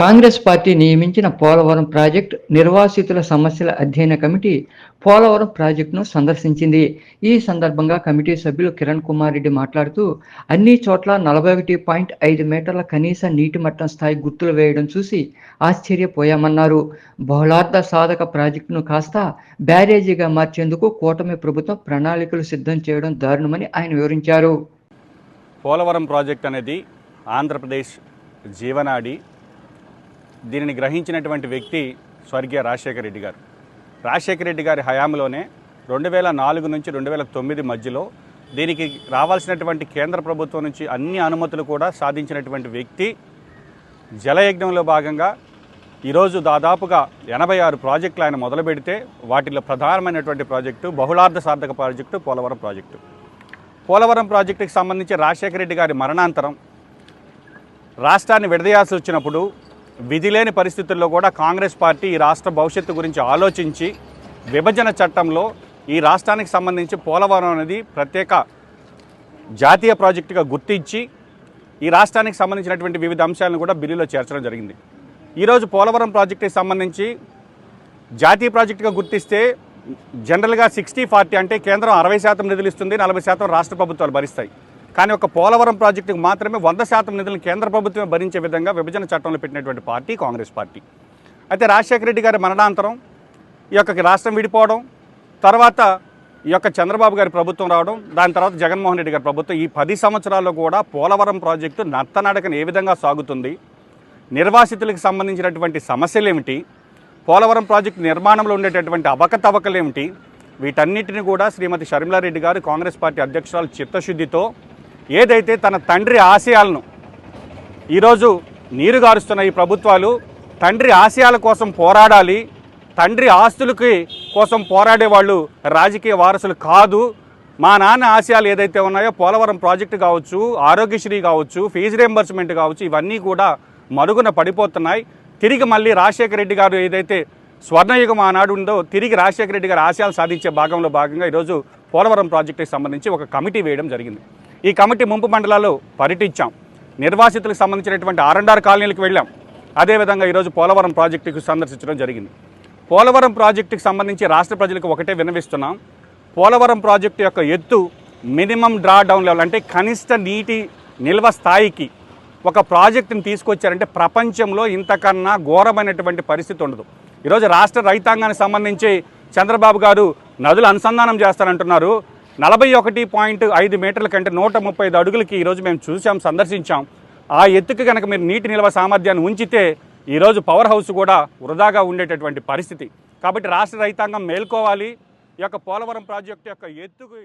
Congress party నియమించిన Polavaram project నిర్వాసితుల సమస్యల అధ్యయన కమిటీ పోలవరం ప్రాజెక్టును సందర్శించింది. ఈ సందర్భంగా కమిటీ సభ్యులు కిరణ్ కుమార్ రెడ్డి మాట్లాడుతూ అన్ని చోట్ల నలభై ఒకటి పాయింట్ ఐదు మీటర్ల కనీస నీటి మట్టం స్థాయి గుర్తులు వేయడం చూసి ఆశ్చర్యపోయామన్నారు. బహుళార్థ సాధక ప్రాజెక్టును కాస్త బ్యారేజీగా మార్చేందుకు కూటమి ప్రభుత్వం ప్రణాళికలు సిద్ధం చేయడం దారుణమని ఆయన వివరించారు. పోలవరం ప్రాజెక్ట్ అనేది ఆంధ్రప్రదేశ్ జీవనాడి దీనిని గ్రహించినటువంటి వ్యక్తి స్వర్గీయ రాజశేఖర రెడ్డి గారు. రాజశేఖర రెడ్డి గారి హయాంలోనే రెండు వేల నాలుగు నుంచి రెండు వేల తొమ్మిది మధ్యలో దీనికి రావాల్సినటువంటి కేంద్ర ప్రభుత్వం నుంచి అన్ని అనుమతులు కూడా సాధించినటువంటి వ్యక్తి. జలయజ్ఞంలో భాగంగా ఈరోజు దాదాపుగా ఎనభై ఆరు ప్రాజెక్టులు ఆయన మొదలు పెడితే వాటిలో ప్రధానమైనటువంటి ప్రాజెక్టు బహుళార్థ సార్థక ప్రాజెక్టు పోలవరం ప్రాజెక్టు. పోలవరం ప్రాజెక్టుకి సంబంధించి రాజశేఖర రెడ్డి గారి మరణాంతరం రాష్ట్రాన్ని విడదీయాల్సి వచ్చినప్పుడు విధి లేని పరిస్థితుల్లో కూడా కాంగ్రెస్ పార్టీ ఈ రాష్ట్ర భవిష్యత్తు గురించి ఆలోచించి విభజన చట్టంలో ఈ రాష్ట్రానికి సంబంధించి పోలవరం అనేది ప్రత్యేక జాతీయ ప్రాజెక్టుగా గుర్తించి ఈ రాష్ట్రానికి సంబంధించినటువంటి వివిధ అంశాలను కూడా బిల్లులో చేర్చడం జరిగింది. ఈరోజు పోలవరం ప్రాజెక్టుకి సంబంధించి జాతీయ ప్రాజెక్టుగా గుర్తిస్తే జనరల్గా సిక్స్టీ ఫార్టీ అంటే కేంద్రం అరవై శాతం నిధులు ఇస్తుంది నలభై శాతం రాష్ట్ర ప్రభుత్వాలు భరిస్తాయి. కానీ ఒక పోలవరం ప్రాజెక్టుకు మాత్రమే వంద శాతం నిధులను కేంద్ర ప్రభుత్వమే భరించే విధంగా విభజన చట్టంలో పెట్టినటువంటి పార్టీ కాంగ్రెస్ పార్టీ. అయితే రాజశేఖర రెడ్డి గారి మరణాంతరం ఈ యొక్క రాష్ట్రం విడిపోవడం తర్వాత ఈ యొక్క చంద్రబాబు గారి ప్రభుత్వం రావడం దాని తర్వాత జగన్మోహన్ రెడ్డి గారి ప్రభుత్వం ఈ పది సంవత్సరాల్లో కూడా పోలవరం ప్రాజెక్టు నత్తనడకను ఏ విధంగా సాగుతుంది నిర్వాసితులకు సంబంధించినటువంటి సమస్యలు ఏమిటి పోలవరం ప్రాజెక్టు నిర్మాణంలో ఉండేటటువంటి అవకతవకలు ఏమిటి వీటన్నిటిని కూడా శ్రీమతి షర్మిలారెడ్డి గారు కాంగ్రెస్ పార్టీ అధ్యక్షురాలు చిత్తశుద్ధితో ఏదైతే తన తండ్రి ఆశయాలను ఈరోజు నీరు గారుస్తున్న ఈ ప్రభుత్వాలు తండ్రి ఆశయాల కోసం పోరాడాలి తండ్రి ఆస్తులకి కోసం పోరాడే వాళ్ళు రాజకీయ వారసులు కాదు. మా నాన్న ఆశయాలు ఏదైతే ఉన్నాయో పోలవరం ప్రాజెక్టు కావచ్చు ఆరోగ్యశ్రీ కావచ్చు ఫీజు రియంబర్స్మెంట్ కావచ్చు ఇవన్నీ కూడా మరుగున పడిపోతున్నాయి. తిరిగి మళ్ళీ రాజశేఖర రెడ్డి గారు ఏదైతే స్వర్ణయుగం ఆనాడు ఉందో తిరిగి రాజశేఖర రెడ్డి గారు ఆశయాలు సాధించే భాగంలో భాగంగా ఈరోజు పోలవరం ప్రాజెక్టుకి సంబంధించి ఒక కమిటీ వేయడం జరిగింది. ఈ కమిటీ ముంపు మండలాలు పర్యటించాం. నిర్వాసితులకు సంబంధించినటువంటి ఆర్ఎండ్ఆర్ కాలనీలకు వెళ్ళాం. అదేవిధంగా ఈరోజు పోలవరం ప్రాజెక్టుకు సందర్శించడం జరిగింది. పోలవరం ప్రాజెక్టుకి సంబంధించి రాష్ట్ర ప్రజలకు ఒకటే విన్నవిస్తున్నాం. పోలవరం ప్రాజెక్టు యొక్క ఎత్తు మినిమం డ్రా డౌన్ లెవెల్ అంటే కనిష్ట నీటి నిల్వ స్థాయికి ఒక ప్రాజెక్టుని తీసుకొచ్చారంటే ప్రపంచంలో ఇంతకన్నా ఘోరమైనటువంటి పరిస్థితి ఉండదు. ఈరోజు రాష్ట్ర రైతాంగానికి సంబంధించి చంద్రబాబు గారు నదులు అనుసంధానం చేస్తారంటున్నారు. నలభై ఒకటి పాయింట్ ఐదు మీటర్ల కంటే నూట ముప్పై ఐదు అడుగులకి ఈరోజు మేము చూసాం సందర్శించాం. ఆ ఎత్తుకి కనుక మీరు నీటి నిల్వ సామర్థ్యాన్ని ఉంచితే ఈరోజు పవర్ హౌస్ కూడా వృధాగా ఉండేటటువంటి పరిస్థితి. కాబట్టి రాష్ట్ర రైతాంగం మేల్కోవాలి. ఈ యొక్క పోలవరం ప్రాజెక్టు యొక్క ఎత్తుకు